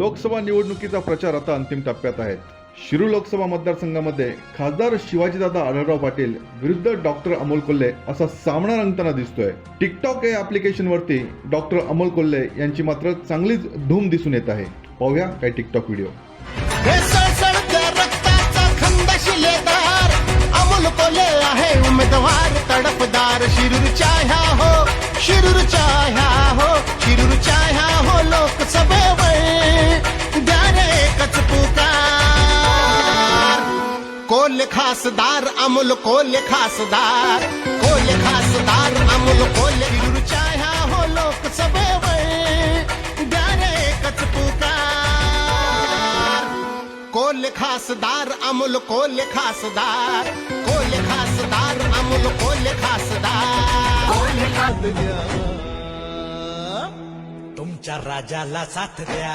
लोकसभा निवडणुकीचा प्रचार आता अंतिम टप्प्यात आहे. शिरू लोकसभा मतदारसंघामध्ये खासदार शिवाजीदादा आढळराव पाटील विरुद्ध डॉक्टर अमोल कोल्हे असा सामना रंगताना दिसतोय. टिकटॉक या ऍप्लिकेशन वरती डॉक्टर अमोल कोल्हे यांची मात्र चांगलीच धूम दिसून येत आहे. पाहूया काही टिकटॉक व्हिडिओ. अमोल कोल्हे आहे उमेदवार तडफदार शिरूरच्या ह्या हो शिरूरच्या ह्या कोल्हे खासदार अमोल कोल्हे खासदार कोल्हे खासदार अमोल कोल्हे शिरूरच्या ह्या हो लोकसभेवर द्या रे एकच पुकार. कोल्हे खासदार अमोल कोल्हे खासदार कोल्हे खासदार अमोल कोल्हे खासदार. कोल्हे तुमच्या राजाला साथ द्या.